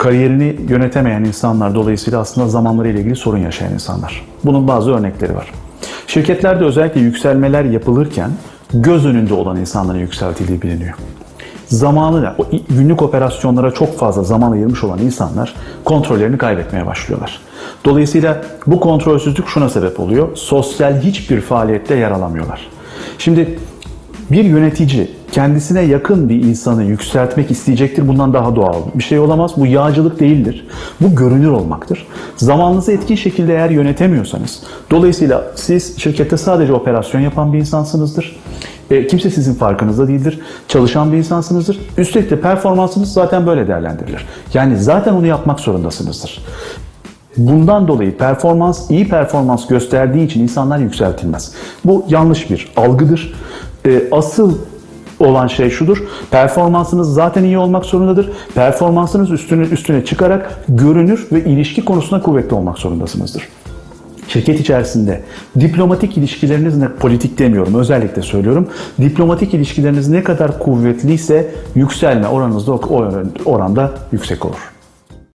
kariyerini yönetemeyen insanlar dolayısıyla aslında zamanlarıyla ilgili sorun yaşayan insanlar. Bunun bazı örnekleri var. Şirketlerde özellikle yükselmeler yapılırken göz önünde olan insanların yükseltildiği biliniyor. Zamanı, o günlük operasyonlara çok fazla zaman ayırmış olan insanlar kontrollerini kaybetmeye başlıyorlar. Dolayısıyla bu kontrolsüzlük şuna sebep oluyor. Sosyal hiçbir faaliyette yer alamıyorlar. Şimdi bir yönetici kendisine yakın bir insanı yükseltmek isteyecektir. Bundan daha doğal bir şey olamaz. Bu yağcılık değildir. Bu görünür olmaktır. Zamanınızı etkin şekilde eğer yönetemiyorsanız, dolayısıyla siz şirkette sadece operasyon yapan bir insansınızdır. E, kimse sizin farkınızda değildir. Çalışan bir insansınızdır. Üstelik de performansınız zaten böyle değerlendirilir. Yani zaten onu yapmak zorundasınızdır. Bundan dolayı performans, iyi performans gösterdiği için insanlar yükseltilmez. Bu yanlış bir algıdır. E, asıl olan şey şudur. Performansınız zaten iyi olmak zorundadır. Performansınız üstüne üstüne çıkarak görünür ve ilişki konusunda kuvvetli olmak zorundasınızdır. Şirket içerisinde diplomatik ilişkileriniz ne politik demiyorum özellikle söylüyorum. Diplomatik ilişkileriniz ne kadar kuvvetliyse yükselme oranınız da o oranda yüksek olur.